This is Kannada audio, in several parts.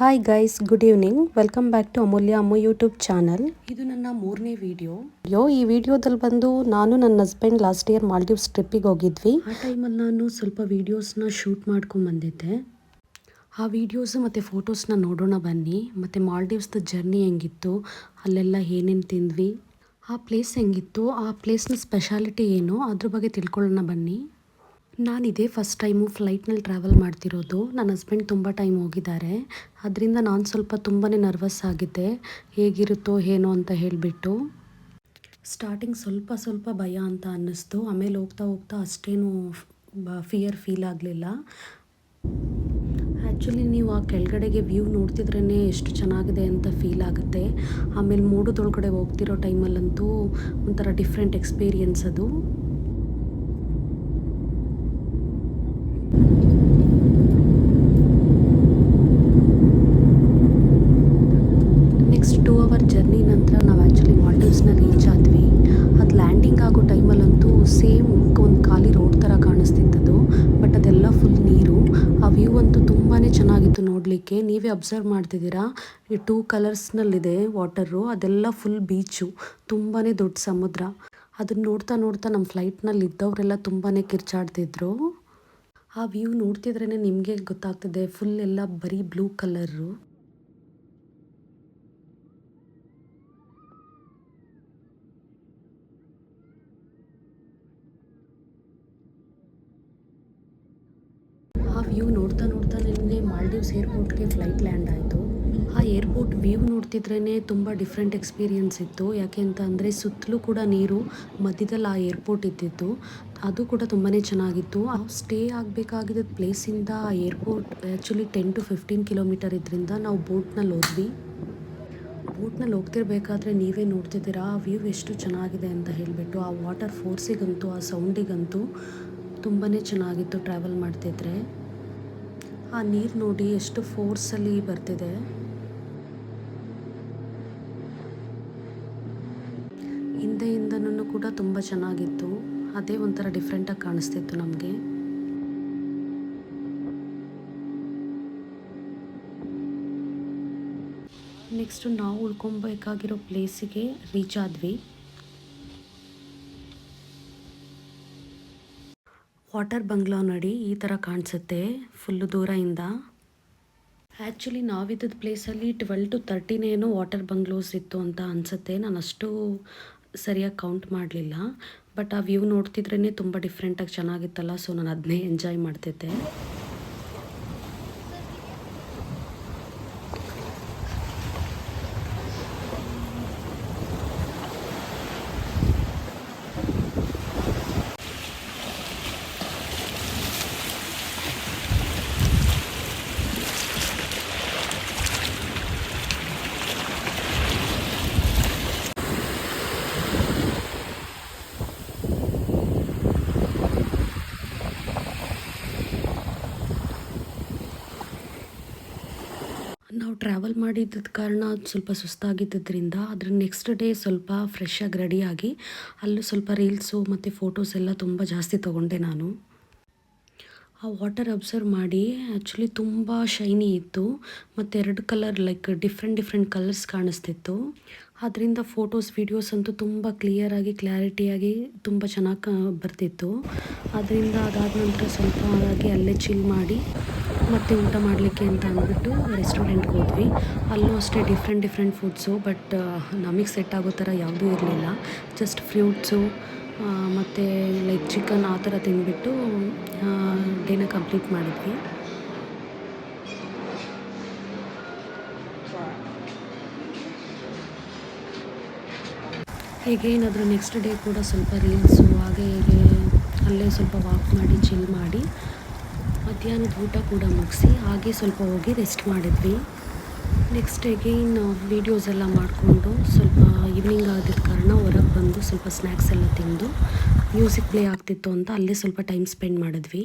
Hi guys good evening welcome back to Amulya ಅಮ್ಮ ಯೂಟ್ಯೂಬ್ ಚಾನಲ್ ಇದು ನನ್ನ ಮೂರನೇ ವಿಡಿಯೋ ಯೋ ಈ ವಿಡಿಯೋದಲ್ಲಿ ಬಂದು ನಾನು ನನ್ನ ಹಸ್ಬೆಂಡ್ ಲಾಸ್ಟ್ ಇಯರ್ ಮಾಲ್ಡೀವ್ಸ್ ಟ್ರಿಪ್ಪಿಗೆ ಹೋಗಿದ್ವಿ. ಆ ಟೈಮಲ್ಲಿ ನಾನು ಸ್ವಲ್ಪ ವೀಡಿಯೋಸ್ನ ಶೂಟ್ ಮಾಡ್ಕೊಂಡು ಬಂದಿದ್ದೆ. ಆ ವೀಡಿಯೋಸ್ ಮತ್ತು ಫೋಟೋಸ್ನ ನೋಡೋಣ ಬನ್ನಿ. ಮತ್ತು ಮಾಲ್ಡೀವ್ಸ್ದ ಜರ್ನಿ ಹೆಂಗಿತ್ತು ಅಲ್ಲೆಲ್ಲ ಏನೇನು ತಿಂದ್ವಿ ಆ ಪ್ಲೇಸ್ ಹೆಂಗಿತ್ತು ಆ ಪ್ಲೇಸ್ನ ಸ್ಪೆಷಾಲಿಟಿ ಏನು ಅದ್ರ ಬಗ್ಗೆ ತಿಳ್ಕೊಳ್ಳೋಣ ಬನ್ನಿ. ನಾನು ಇದೇ ಫಸ್ಟ್ ಟೈಮು ಫ್ಲೈಟ್ನಲ್ಲಿ ಟ್ರಾವೆಲ್ ಮಾಡ್ತಿರೋದು. ನನ್ನ ಹಸ್ಬೆಂಡ್ ತುಂಬ ಟೈಮ್ ಹೋಗಿದ್ದಾರೆ. ಅದರಿಂದ ನಾನು ಸ್ವಲ್ಪ ತುಂಬಾ ನರ್ವಸ್ ಆಗಿದ್ದೆ. ಹೇಗಿರುತ್ತೋ ಏನೋ ಅಂತ ಹೇಳಿಬಿಟ್ಟು. ಸ್ಟಾರ್ಟಿಂಗ್ ಸ್ವಲ್ಪ ಸ್ವಲ್ಪ ಭಯ ಅಂತ ಅನ್ನಿಸ್ತು. ಆಮೇಲೆ ಹೋಗ್ತಾ ಹೋಗ್ತಾ ಅಷ್ಟೇನು ಫಿಯರ್ ಫೀಲ್ ಆಗಲಿಲ್ಲ. ಆ್ಯಕ್ಚುಲಿ ನೀವು ಆ ಕೆಳಗಡೆಗೆ ವ್ಯೂ ನೋಡ್ತಿದ್ರೇ ಎಷ್ಟು ಚೆನ್ನಾಗಿದೆ ಅಂತ ಫೀಲ್ ಆಗುತ್ತೆ. ಆಮೇಲೆ ಮೂಡದೊಳಗಡೆ ಹೋಗ್ತಿರೋ ಟೈಮಲ್ಲಂತೂ ಒಂಥರ ಡಿಫ್ರೆಂಟ್ ಎಕ್ಸ್ಪೀರಿಯನ್ಸ್ ಅದು ನೆಕ್ಸ್ಟ್ ಟೂ ಅವರ್ ಜರ್ನಿ ನಂತರ ನಾವು ಆ್ಯಕ್ಚುಲಿ ಮಾಲ್ಡೀವ್ಸ್ನ ರೀಚ್ ಆದ್ವಿ ಅದು ಲ್ಯಾಂಡಿಂಗ್ ಆಗೋ ಟೈಮಲ್ಲಂತೂ ಸೇಮ್ ಒಂದು ಖಾಲಿ ರೋಡ್ ಥರ ಕಾಣಿಸ್ತಿತ್ತದು ಬಟ್ ಅದೆಲ್ಲ ಫುಲ್ ನೀರು. ಆ ವ್ಯೂ ಅಂತೂ ತುಂಬಾ ಚೆನ್ನಾಗಿತ್ತು ನೋಡಲಿಕ್ಕೆ. ನೀವೇ ಅಬ್ಸರ್ವ್ ಮಾಡ್ತಿದ್ದೀರಾ? ಈ ಟೂ ಕಲರ್ಸ್ನಲ್ಲಿದೆ ವಾಟರು ಅದೆಲ್ಲ ಫುಲ್ ಬೀಚು ತುಂಬಾ ದೊಡ್ಡ ಸಮುದ್ರ. ಅದನ್ನ ನೋಡ್ತಾ ನೋಡ್ತಾ ನಮ್ಮ ಫ್ಲೈಟ್ನಲ್ಲಿ ಇದ್ದವರೆಲ್ಲ ತುಂಬಾ ಕಿರ್ಚಾಡ್ತಿದ್ರು. ಆ ವ್ಯೂ ನೋಡ್ತಿದ್ರೇ ನಿಮಗೆ ಗೊತ್ತಾಗ್ತದೆ ಫುಲ್ ಎಲ್ಲ ಬರೀ ಬ್ಲೂ ಕಲರು ಆ ವ್ಯೂ ನೋಡ್ತಾ ನೋಡ್ತಾ ನನಗೆ ಮಾಲ್ಡೀವ್ಸ್ ಏರ್ಪೋರ್ಟ್ಗೆ ಫ್ಲೈಟ್ ಲ್ಯಾಂಡ್ ಆಯಿತು. ಆ ಏರ್ಪೋರ್ಟ್ ವ್ಯೂ ನೋಡ್ತಿದ್ರೇ ತುಂಬ ಡಿಫ್ರೆಂಟ್ ಎಕ್ಸ್ಪೀರಿಯನ್ಸ್ ಇತ್ತು. ಯಾಕೆ ಅಂತ ಅಂದರೆ ಸುತ್ತಲೂ ಕೂಡ ನೀರು, ಮಧ್ಯದಲ್ಲಿ ಆ ಏರ್ಪೋರ್ಟ್ ಇದ್ದಿತ್ತು. ಅದು ಕೂಡ ತುಂಬಾ ಚೆನ್ನಾಗಿತ್ತು. ಸ್ಟೇ ಆಗಬೇಕಾಗಿದ್ದ ಪ್ಲೇಸಿಂದ ಆ airport actually ten to fifteen kilometre ಇದರಿಂದ ನಾವು ಬೋಟ್ನಲ್ಲಿ ಹೋದ್ವಿ. ಬೋಟ್ನಲ್ಲಿ ಹೋಗ್ತಿರ್ಬೇಕಾದ್ರೆ ನೀವೇ ನೋಡ್ತಿದ್ದೀರಾ? ಆ ವ್ಯೂ ಎಷ್ಟು ಚೆನ್ನಾಗಿದೆ ಅಂತ ಹೇಳಿಬಿಟ್ಟು, ಆ ವಾಟರ್ ಫೋರ್ಸಿಗಂತೂ ಆ ಸೌಂಡಿಗಂತೂ ತುಂಬಾ ಚೆನ್ನಾಗಿತ್ತು ಟ್ರಾವೆಲ್ ಮಾಡ್ತಿದ್ರೆ. ಆ ನೀರು ನೋಡಿ ಎಷ್ಟು ಫೋರ್ಸಲ್ಲಿ ಬರ್ತಿದೆ. ಹಿಂದೆಯಿಂದನೂ ಕೂಡ ತುಂಬ ಚೆನ್ನಾಗಿತ್ತು. ಅದೇ ಒಂಥರ ಡಿಫ್ರೆಂಟಾಗಿ ಕಾಣಿಸ್ತಿತ್ತು ನಮಗೆ. ನೆಕ್ಸ್ಟು ನಾವು ಉಳ್ಕೊಬೇಕಾಗಿರೋ ಪ್ಲೇಸಿಗೆ ರೀಚ್ ಆದ್ವಿ. ವಾಟರ್ ಬಂಗ್ಲಾ ನೋಡಿ, ಈ ಥರ ಕಾಣಿಸುತ್ತೆ ಫುಲ್ಲು ದೂರದಿಂದ. ಆ್ಯಕ್ಚುಲಿ ನಾವಿದ್ದ ಪ್ಲೇಸಲ್ಲಿ ಟ್ವೆಲ್ ಟು ತರ್ಟಿನೇನೋ ವಾಟರ್ ಬಂಗ್ಲೋಸ್ ಇತ್ತು ಅಂತ ಅನಿಸುತ್ತೆ. ನಾನು ಅಷ್ಟು ಸರಿಯಾಗಿ ಕೌಂಟ್ ಮಾಡಲಿಲ್ಲ. ಬಟ್ ಆ ವ್ಯೂ ನೋಡ್ತಿದ್ರೇ ತುಂಬ ಡಿಫ್ರೆಂಟಾಗಿ ಚೆನ್ನಾಗಿತ್ತಲ್ಲ ಸೊ ನಾನು ಅದನ್ನೇ ಎಂಜಾಯ್ ಮಾಡ್ತಿದ್ದೆ ನಾವು ಟ್ರಾವೆಲ್ ಮಾಡಿದ್ದ ಕಾರಣ ಸ್ವಲ್ಪ ಸುಸ್ತಾಗಿದ್ದರಿಂದ ಅದ್ರ ನೆಕ್ಸ್ಟ್ ಡೇ ಸ್ವಲ್ಪ ಫ್ರೆಶ್ ಆಗಿ ರೆಡಿಯಾಗಿ ಅಲ್ಲೂ ಸ್ವಲ್ಪ ರೀಲ್ಸು ಮತ್ತು ಫೋಟೋಸ್ ಎಲ್ಲ ತುಂಬ ಜಾಸ್ತಿ ತೊಗೊಂಡೆ ನಾನು. ಆ ವಾಟರ್ ಅಬ್ಸರ್ವ್ ಮಾಡಿ ಆ್ಯಕ್ಚುಲಿ ತುಂಬ ಶೈನಿ ಇತ್ತು. ಮತ್ತು ಎರಡು colour like different different colours ಕಾಣಿಸ್ತಿತ್ತು. ಅದರಿಂದ ಫೋಟೋಸ್, ವೀಡಿಯೋಸ್ ಅಂತೂ ತುಂಬ ಕ್ಲಿಯರಾಗಿ ಕ್ಲಾರಿಟಿಯಾಗಿ ತುಂಬ ಚೆನ್ನಾಗಿ ಬರ್ತಿತ್ತು. ಅದರಿಂದ ಅದಾದ ನಂತರ ಸ್ವಲ್ಪ ಹಾಗೆ ಅಲ್ಲೇ ಚಿಲ್ ಮಾಡಿ, ಮತ್ತು ಊಟ ಮಾಡಲಿಕ್ಕೆ ಅಂತ ಅಂದ್ಬಿಟ್ಟು ರೆಸ್ಟೋರೆಂಟ್ಗೆ ಹೋದ್ವಿ. ಅಲ್ಲೂ ಅಷ್ಟೇ ಡಿಫ್ರೆಂಟ್ ಡಿಫ್ರೆಂಟ್ ಫುಡ್ಸು ಬಟ್ ನಮಗೆ ಸೆಟ್ ಆಗೋ ಥರ ಯಾವುದೂ ಇರಲಿಲ್ಲ. ಜಸ್ಟ್ ಫ್ರೂಟ್ಸು ಮತ್ತು ಲೈಕ್ ಚಿಕನ್ ಆ ಥರ ತಿಂದ್ಬಿಟ್ಟು ಡೇನ ಕಂಪ್ಲೀಟ್ ಮಾಡಿದ್ವಿ. ಹೇಗೆ ಏನಾದರೂ ನೆಕ್ಸ್ಟ್ ಡೇ ಕೂಡ ಸ್ವಲ್ಪ ರೀಲ್ಸು ಹಾಗೆ ಹೀಗೆ ಅಲ್ಲೇ ಸ್ವಲ್ಪ ವಾಕ್ ಮಾಡಿ ಚಿಲ್ ಮಾಡಿ, ಮಧ್ಯಾಹ್ನದ ಊಟ ಕೂಡ ಮುಗಿಸಿ, ಹಾಗೆ ಸ್ವಲ್ಪ ಹೋಗಿ ರೆಸ್ಟ್ ಮಾಡಿದ್ವಿ. ನೆಕ್ಸ್ಟ್ ಎಗೈನ್ ವೀಡಿಯೋಸ್ ಎಲ್ಲ ಮಾಡಿಕೊಂಡು ಸ್ವಲ್ಪ ಈವ್ನಿಂಗ್ ಆಗಿದ್ದ ಕಾರಣ ಹೊರಗೆ ಬಂದು ಸ್ವಲ್ಪ ಸ್ನ್ಯಾಕ್ಸ್ ಎಲ್ಲ ತಿಂದು ಮ್ಯೂಸಿಕ್ ಪ್ಲೇ ಆಗ್ತಿತ್ತು ಅಂತ ಅಲ್ಲೇ ಸ್ವಲ್ಪ ಟೈಮ್ ಸ್ಪೆಂಡ್ ಮಾಡಿದ್ವಿ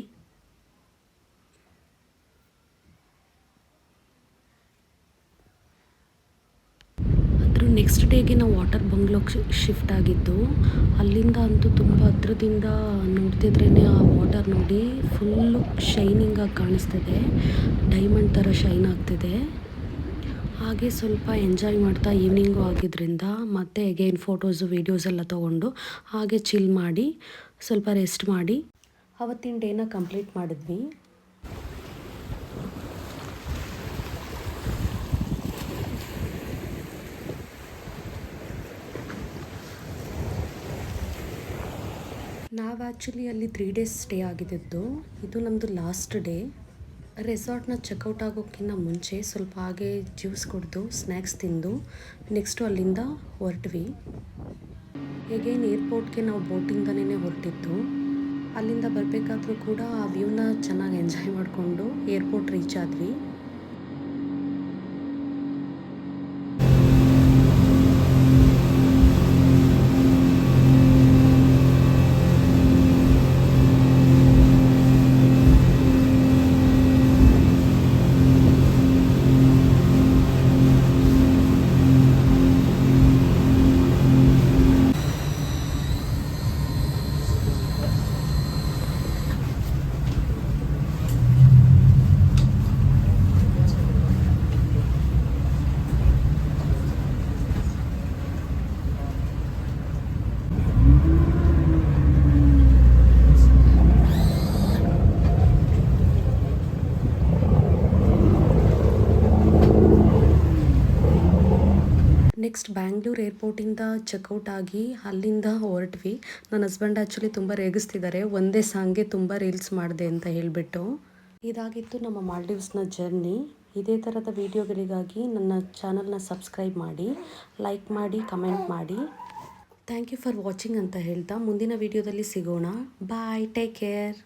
ಅದ್ರ ನೆಕ್ಸ್ಟ್ ಡೇಗೆ ನಾವು ವಾಟರ್ ಬಂಗ್ಲೋಗೆ ಶಿಫ್ಟ್ ಆಗಿದ್ದು, ಅಲ್ಲಿಂದ ಅಂತೂ ತುಂಬ ಹತ್ರದಿಂದ ನೋಡ್ತಿದ್ರೇ ಆ ವಾಟರ್ ನೋಡಿ ಫುಲ್ಲು ಶೈನಿಂಗಾಗಿ ಕಾಣಿಸ್ತಿದೆ. ಡೈಮಂಡ್ ಥರ ಶೈನ್ ಆಗ್ತಿದೆ. ಹಾಗೆ ಸ್ವಲ್ಪ ಎಂಜಾಯ್ ಮಾಡ್ತಾ ಈವ್ನಿಂಗು ಆಗಿದ್ದರಿಂದ ಮತ್ತೆ ಅಗೇನ್ ಫೋಟೋಸು ವೀಡಿಯೋಸ್ ಎಲ್ಲ ತೊಗೊಂಡು ಹಾಗೆ ಚಿಲ್ ಮಾಡಿ ಸ್ವಲ್ಪ ರೆಸ್ಟ್ ಮಾಡಿ. ಅವತ್ತಿನ ಡೇನ ಕಂಪ್ಲೀಟ್ ಮಾಡಿದ್ವಿ. ನಾವು ಆ್ಯಕ್ಚುಲಿ ಅಲ್ಲಿ ತ್ರೀ ಡೇಸ್ ಸ್ಟೇ ಆಗಿದ್ದು, ಇದು ನಮ್ಮದು ಲಾಸ್ಟ್ ಡೇ ರೆಸಾರ್ಟ್ನ ಚೆಕ್ಔಟ್ ಆಗೋಕ್ಕಿಂತ ಮುಂಚೆ ಸ್ವಲ್ಪ ಹಾಗೆ ಜ್ಯೂಸ್ ಕುಡಿದು ಸ್ನ್ಯಾಕ್ಸ್ ತಿಂದು ನೆಕ್ಸ್ಟು ಅಲ್ಲಿಂದ ಹೊರಟ್ವಿ. ಹೇಗೇನು ಏರ್ಪೋರ್ಟ್ಗೆ ನಾವು ಬೋಟಿಂದನೇ ಹೊರಟಿದ್ದು, ಅಲ್ಲಿಂದ ಬರಬೇಕಾದ್ರೂ ಕೂಡ ಆ ವ್ಯೂನ ಚೆನ್ನಾಗಿ ಎಂಜಾಯ್ ಮಾಡಿಕೊಂಡು ಏರ್ಪೋರ್ಟ್ ರೀಚ್ ಆದ್ವಿ. ನೆಕ್ಸ್ಟ್ ಬ್ಯಾಂಗ್ಳೂರ್ ಏರ್ಪೋರ್ಟಿಂದ ಚೆಕ್ಔಟ್ ಆಗಿ ಅಲ್ಲಿಂದ ಹೊರಟ್ವಿ. ನನ್ನ ಹಸ್ಬೆಂಡ್ ಆ್ಯಕ್ಚುಲಿ ತುಂಬ ರೇಗಿಸ್ತಿದ್ದಾರೆ ಒಂದೇ ಸಾಂಗ್ಗೆ ತುಂಬ ರೀಲ್ಸ್ ಮಾಡಿದೆ ಅಂತ ಹೇಳಿಬಿಟ್ಟು. ಇದಾಗಿತ್ತು ನಮ್ಮ ಮಾಲ್ಡೀವ್ಸ್ನ ಜರ್ನಿ ಇದೇ ಥರದ ವೀಡಿಯೋಗಳಿಗಾಗಿ ನನ್ನ ಚಾನಲ್ನ ಸಬ್ಸ್ಕ್ರೈಬ್ ಮಾಡಿ ಲೈಕ್ ಮಾಡಿ ಕಮೆಂಟ್ ಮಾಡಿ. ಥ್ಯಾಂಕ್ ಯು ಫಾರ್ ವಾಚಿಂಗ್ ಅಂತ ಹೇಳ್ತಾ ಮುಂದಿನ ವೀಡಿಯೋದಲ್ಲಿ ಸಿಗೋಣ. Bye take care